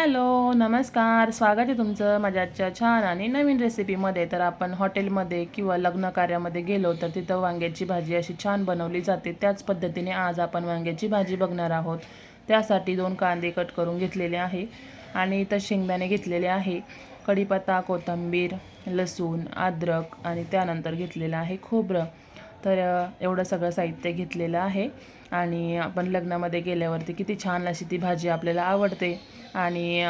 Hello नमस्कार. स्वागत आहे तुमचं माझ्या आजच्या छान आणि नवीन रेसिपीमध्ये तर आपण हॉटेलमध्ये किंवा लग्न कार्यामध्ये गेलो तर तिथं वांग्याची भाजी अशी छान बनवली जाते. त्याच पद्धतीने आज आपण वांग्याची भाजी बघणार आहोत. त्यासाठी दोन कांदे कट करून घेतलेले आहे आणि इथं शेंगदाणे घेतलेले आहे. कढीपत्ता कोथिंबीर लसूण अद्रक आणि त्यानंतर घेतलेलं आहे खोबरं. तर एवढं सगळं साहित्य घेतलेलं आहे. आणि आपण लग्नामध्ये गेल्यावरती किती छान अशी ती भाजी आपल्याला आवडते. आणि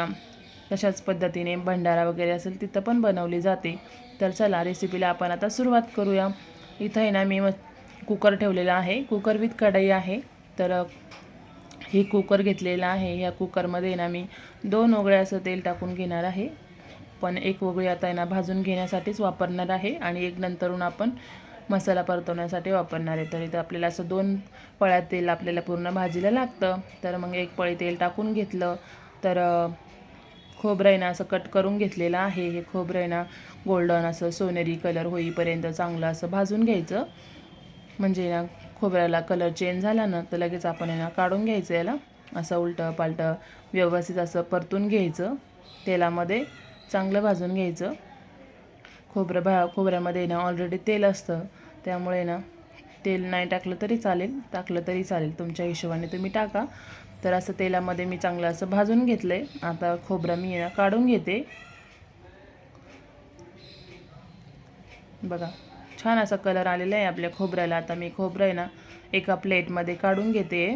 तशाच पद्धतीने भंडारा वगैरे असेल तिथं पण बनवली जाते. तर चला रेसिपीला आपण आता सुरुवात करूया. इथं आहे ना मी मग कुकर ठेवलेला आहे. कुकर विथ कढई आहे. तर हे कुकर घेतलेलं आहे. या कुकरमध्ये ना मी दोन ओगळे असं तेल टाकून घेणार आहे. पण एक ओगळी आता ना भाजून घेण्यासाठीच वापरणार आहे. आणि एक नंतरून आपण मसाला परतवण्यासाठी वापरणार आहे. तर इथं आपल्याला असं दोन पळ्या तेल आपल्याला पूर्ण भाजीला लागतं. तर मग एक पळी तेल टाकून घेतलं. तर खोबरं आहे ना असं कट करून घेतलेलं आहे. हे खोबरं आहे ना गोल्डन असं सोनेरी कलर होईपर्यंत चांगलं असं भाजून घ्यायचं. म्हणजे ना खोबऱ्याला कलर चेंज झाला ना तर लगेच आपण आहे ना काढून घ्यायचं याला. असं उलटं पालटं व्यवस्थित असं परतून घ्यायचं. तेलामध्ये चांगलं भाजून घ्यायचं. खोबरं भा खोबऱ्यामध्ये ना ऑलरेडी तेल असतं. त्यामुळे ना तेल नाही टाकलं तरी चालेल. टाकलं तरी चालेल तुमच्या हिशोबाने तुम्ही टाका. तर असं तेलामध्ये मी चांगलं असं भाजून घेतलं आहे आता खोबरं मी ना काढून घेते. बघा छान असा कलर आलेला आहे आपल्या खोबऱ्याला. आता मी खोबरं आहे ना एका प्लेटमध्ये काढून घेते.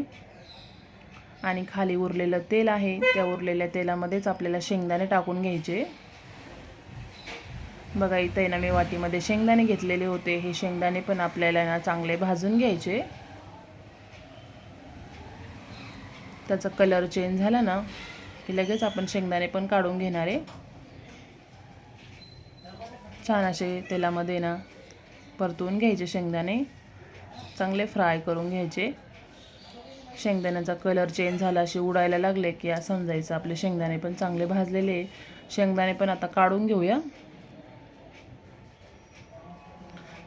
आणि खाली उरलेलं तेल आहे त्या उरलेल्या तेलामध्येच आपल्याला शेंगदाणे टाकून घ्यायचे. बघा इथं आहे ना मी वाटीमध्ये शेंगदाणे घेतलेले होते. हे शेंगदाणे पण आपल्याला ना चांगले भाजून घ्यायचे. त्याचा कलर चेंज झाला ना की लगेच आपण शेंगदाणे पण काढून घेणार आहे. छान असे तेलामध्ये ना परतून घ्यायचे शेंगदाणे. चांगले फ्राय करून घ्यायचे. शेंगदाण्याचा कलर चेंज झाला असे उडायला लागले की या समजायचं आपले शेंगदाणे पण चांगले भाजलेले शेंगदाणे पण आता काढून घेऊया.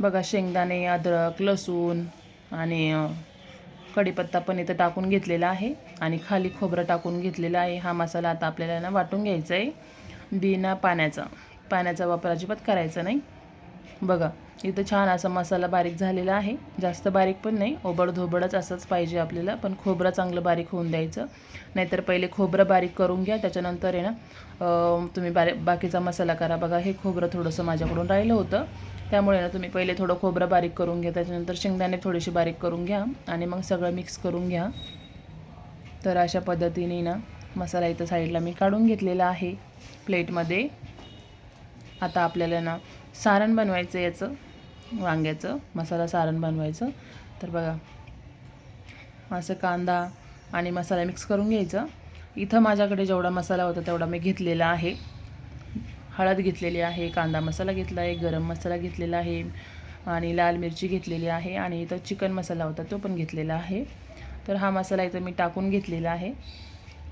बघा शेंगदाणे अद्रक लसूण आणि कढीपत्ता पण इथं टाकून घेतलेला आहे आणि खाली खोबरं टाकून घेतलेलं आहे. हा मसाला आता आपल्याला ना वाटून घ्यायचा आहे बिना पाण्याचा. पाण्याचा वापर अजिबात करायचा नाही. बघा इथं छान असा मसाला बारीक झालेला आहे. जास्त बारीक पण नाही ओबडधोबडच असंच पाहिजे आपल्याला पण खोबरं चांगलं बारीक होऊन द्यायचं. नाहीतर पहिले खोबरं बारीक करून घ्या त्याच्यानंतर आहे ना तुम्ही बारी बाकीचा मसाला करा. बघा हे खोबरं थोडंसं माझ्याकडून राहिलं होतं. त्यामुळे ना तुम्ही पहिले थोडं खोबरं बारीक करून घ्या त्याच्यानंतर शेंगदाणे थोडेसे बारीक करून घ्या आणि मग सगळं मिक्स करून घ्या. तर अशा पद्धतीने ना मसाला इथं साईडला मी काढून घेतलेला आहे प्लेटमध्ये. आता आपल्याला ना सारण बनवायचं याचं वांग्याचं मसाला सारण बनवायचं. तर बघा असं कांदा आणि मसाला मिक्स करून घ्यायचा. इथं माझ्याकडे जेवढा मसाला होता तेवढा मी घेतलेला आहे. हळद घेतलेली आहे कांदा मसाला घेतला आहे गरम मसाला घेतलेला आहे आणि लाल मिरची घेतलेली आहे आणि इथं चिकन मसाला होता तो पण घेतलेला आहे. तर हा मसाला इथं मी टाकून घेतलेला आहे.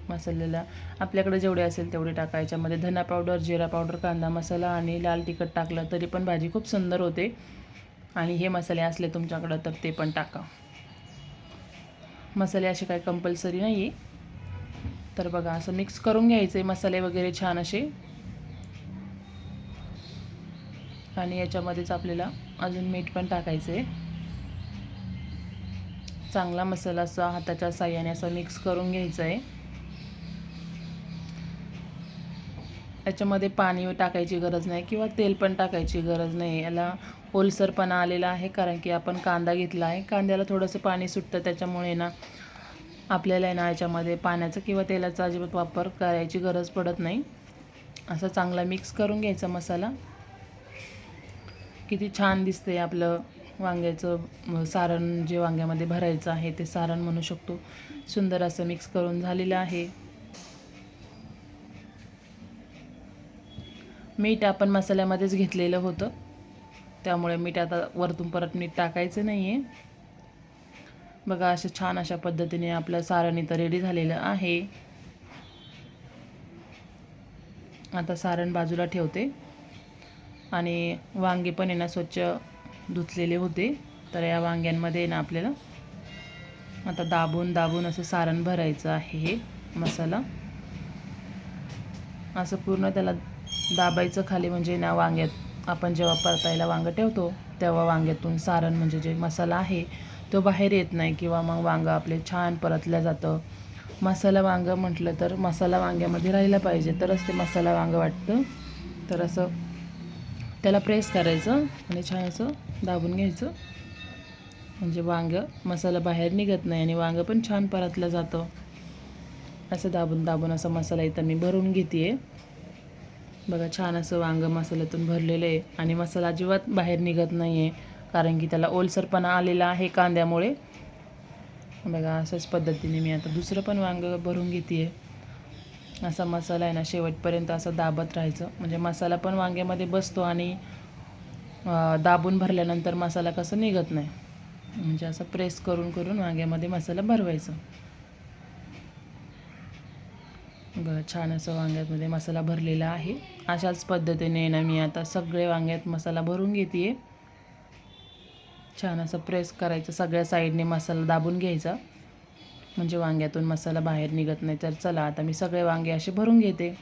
मसाल्याला. आपल्याकडे जेवढे असेल तेवढे टाकायच्यामध्ये धना पावडर जिरा पावडर कांदा मसाला आणि लाल तिखट टाकलं तरी पण भाजी खूप सुंदर होते. आणि हे मसाले असले तुमच्याकडं तर ते पण टाका. मसाले असे काही कंपल्सरी नाही आहे तर बघा असं मिक्स करून घ्यायचे मसाले वगैरे छान असे. आणि याच्यामध्येच आपल्याला अजून मीठ पण टाकायचं. आहे चांगला मसाला असा हाताच्या साह्याने असा मिक्स करून घ्यायचा आहे याच्यामध्ये पाणी टाकायची गरज नाही किंवा तेल पण टाकायची गरज नाही. याला ओलसरपणा आलेला आहे कारण की आपण कांदा घेतला आहे. कांद्याला थोडंसं पाणी सुटतं त्याच्यामुळे ना आपल्याला ना याच्यामध्ये पाण्याचा किंवा तेलाचा अजिबात वापर करायची गरज पडत नाही. असा चांगला मिक्स करून घ्यायचा मसाला. किती छान दिसते आपलं वांग्याचं सारण जे वांग्यामध्ये भरायचं आहे ते सारण म्हणू शकतो. सुंदर असं मिक्स करून झालेलं आहे. मीठ आपण मसाल्यामध्येच घेतलेलं होतं. त्यामुळे मीठ आता वरतून परत मीठ टाकायचं नाही आहे बघा असं छान अशा पद्धतीने आपलं सारण इथं रेडी झालेलं आहे. आता सारण बाजूला ठेवते. आणि वांगे पण आहे ना स्वच्छ धुतलेले होते. तर या वांग्यांमध्ये ना आपल्याला आता दाबून दाबून असं सारण भरायचं आहे हे मसाला. असं पूर्ण त्याला दाबायचं खाली म्हणजे ना वांग्यात आपण जेव्हा परतायला वांगं ठेवतो तेव्हा वांग्यातून सारण म्हणजे जे मसाला आहे तो बाहेर येत नाही किंवा मग वांगं आपले छान परतलं जातं. मसाला वांगं म्हटलं तर मसाला वांग्यामध्ये राहिला पाहिजे तरच ते मसाला वांगं वाटतं. तर असं त्याला प्रेस करायचं आणि छान असं दाबून घ्यायचं. म्हणजे वांगं मसाला बाहेर निघत नाही आणि वांगं पण छान परतलं जातं. असं दाबून दाबून असा मसाला इथं मी भरून घेते बघा छान असं वांगं मसाल्यातून भरलेलं आहे. आणि मसाला अजिबात बाहेर निघत नाही आहे कारण की त्याला ओलसरपणा आलेला आहे कांद्यामुळे. बघा अशाच पद्धतीने मी आता दुसरं पण वांगं भरून घेते असा मसाला आहे ना शेवटपर्यंत असं दाबत राहायचं. म्हणजे मसाला पण वांग्यामध्ये बसतो आणि दाबून भरल्यानंतर मसाला कसं निघत नाही. म्हणजे असं प्रेस करून करून वांग्यामध्ये मसाला भरवायचा. छान असं वांग्यामध्ये मसाला भरलेला आहे. अशाच पद्धतीने ना मी आता सगळे वांग्यात मसाला भरून घेते छान असं प्रेस करायचं सगळ्या साईडने मसाला दाबून घ्यायचा. म्हणजे वांग्यातून मसाला बाहेर निघत नाही तर चला आता मी सगळे वांगे असे भरून घेते.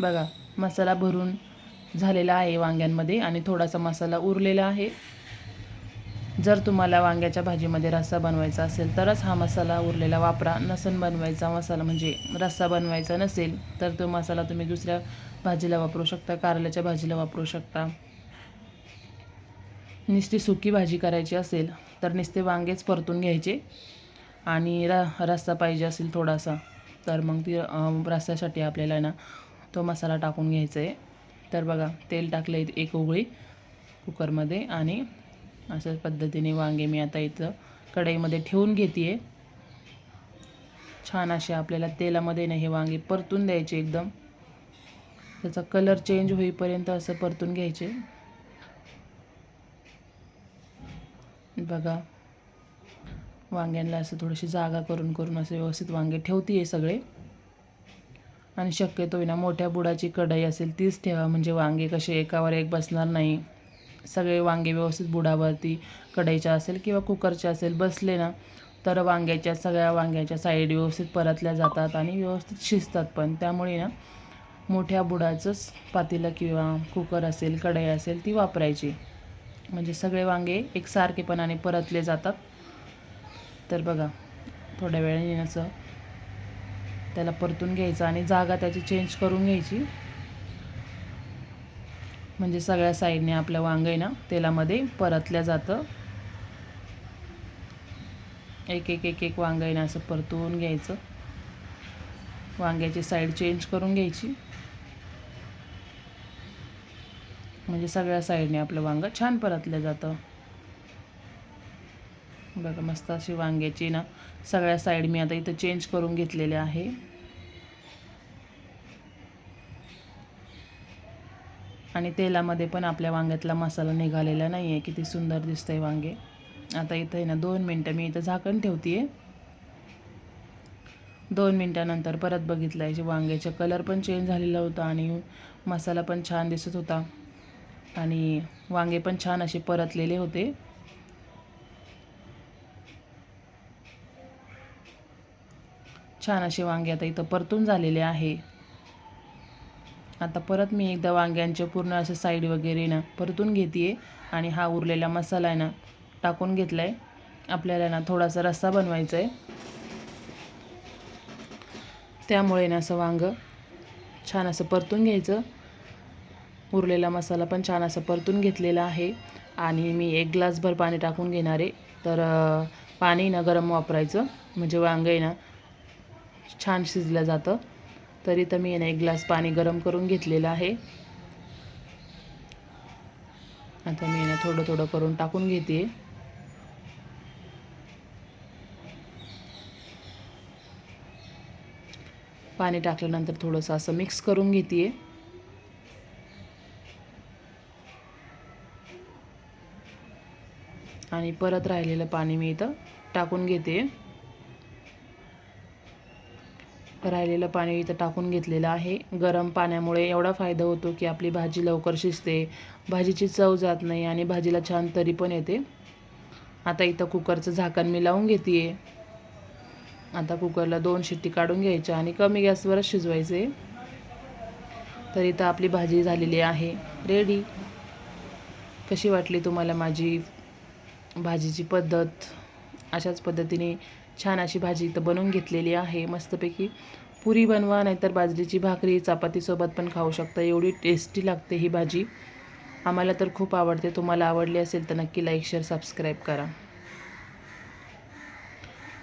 बघा मसाला भरून झालेला आहे वांग्यांमध्ये आणि थोडासा मसाला उरलेला आहे. जर तुम्हाला वांग्याच्या भाजीमध्ये रस्सा बनवायचा असेल तरच हा मसाला उरलेला वापरा. नसन बनवायचा मसाला म्हणजे रस्सा बनवायचा नसेल तर तो मसाला तुम्ही दुसऱ्या भाजीला वापरू शकता कारल्याच्या भाजीला वापरू शकता. नुसती सुकी भाजी करायची असेल तर नुसते वांगेच परतून घ्यायचे आणि र रस्सा पाहिजे असेल थोडासा तर मग ती रस्स्यासाठी आपल्याला ना तो मसाला टाकून घ्यायचा आहे. तर बघा तेल टाकलं एक उगळी कुकरमध्ये आणि अशाच पद्धतीने वांगे मी आता इथं कढईमध्ये ठेवून घेते आहे छान असे आपल्याला तेलामध्ये ना हे वांगे परतून द्यायचे एकदम. त्याचा कलर चेंज होईपर्यंत असं परतून घ्यायचे. बघा वांग्यांना असं थोडीशी जागा करून करून असं व्यवस्थित वांगे ठेवते आहे सगळे. आणि शक्यतो ना मोठ्या बुडाची कढई असेल तीच ठेवा म्हणजे वांगे कसे एकावर एक बसणार नाही. सगळे वांगे व्यवस्थित बुडावरती कढईच्या असेल किंवा कुकरच्या असेल बसले ना तर वांग्याच्या सगळ्या वांग्याच्या साईड व्यवस्थित परतल्या जातात आणि व्यवस्थित शिजतात पण. त्यामुळे ना मोठ्या बुडाचंच पातेलं किंवा कुकर असेल कढई असेल ती वापरायची. म्हणजे सगळे वांगे एकसारखेपणाने परतले जातात. तर बघा थोड्या वेळाने असं त्याला परतून घ्यायचं आणि जागा त्याची चेंज करून घ्यायची. म्हणजे सगळ्या साईडने आपलं वांग आहे ना तेलामध्ये परतल्या जातं. एक एक एक एक वांग आहे ना असं परतून घ्यायचं. वांग्याची साईड चेंज करून घ्यायची. म्हणजे सगळ्या साईडने आपलं वांग छान परतलं जातं. बघा मस्त अशी वांग्याची ना सगळ्या साईड मी आता इथं चेंज करून घेतलेले आहे. आणि तेलामध्ये पण आपल्या वांग्यातला मसाला निघालेला नाही आहे किती सुंदर दिसतंय वांगे. आता इथं आहे ना दोन मिनटं मी इथं झाकण ठेवते आहे दोन मिनटानंतर परत बघितलं आहे वांग्याचा कलर पण चेंज झालेला होता आणि मसाला पण छान दिसत होता. आणि वांगे पण छान असे परतलेले होते. छान असे वांगे आता इथं परतून झालेले आहे. आता परत मी एकदा वांग्यांचे पूर्ण असे साईड वगैरे ना परतून घेते आणि हा उरलेला मसाला आहे ना टाकून घेतला आहे आपल्याला ना थोडासा रस्सा बनवायचा आहे त्यामुळे ना असं वांगं छान असं परतून घ्यायचं. उरलेला मसाला पण छान असं परतून घेतलेला आहे. आणि मी एक ग्लासभर पाणी टाकून घेणार. आहे तर पाणी ना गरम वापरायचं. म्हणजे वांगं आहे ना छान शिजलं जातं. तरी तर मी ना एक ग्लास पाणी गरम करून घेतलेलं आहे. आता मी ना थोडं थोडं करून टाकून घेते. पाणी टाकल्यानंतर थोडंसं असं मिक्स करून घेते. आणि परत राहिलेलं पाणी मी इथं टाकून घेते. राहिलेलं पाणी इथं टाकून घेतलेलं आहे. गरम पाण्यामुळे एवढा फायदा होतो की आपली भाजी लवकर शिजते. भाजीची चव जात नाही आणि भाजीला छान तरी पण येते. आता इथं कुकरचं झाकण मी लावून घेते आता कुकरला दोन शिट्टी काढून घ्यायच्या आणि कमी गॅसवरच शिजवायचे. तर इथं आपली भाजी झालेली आहे. रेडी कशी वाटली तुम्हाला माझी भाजीची पद्धत? अशाच पद्धतीने छान अशी भाजी इथं बनवून घेतलेली आहे. मस्तपैकी पुरी बनवा नाहीतर बाजरीची भाकरी चपातीसोबत पण खाऊ शकता. एवढी टेस्टी लागते ही भाजी. आम्हाला तर खूप आवडते. तुम्हाला आवडली असेल तर नक्की लाईक शेअर सबस्क्राईब करा.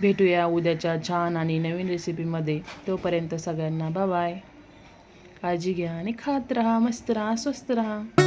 भेटूया उद्याच्या छान आणि नवीन रेसिपीमध्ये तोपर्यंत सगळ्यांना बाय काळजी घ्या आणि खात राहा. मस्त राहा स्वस्त राहा.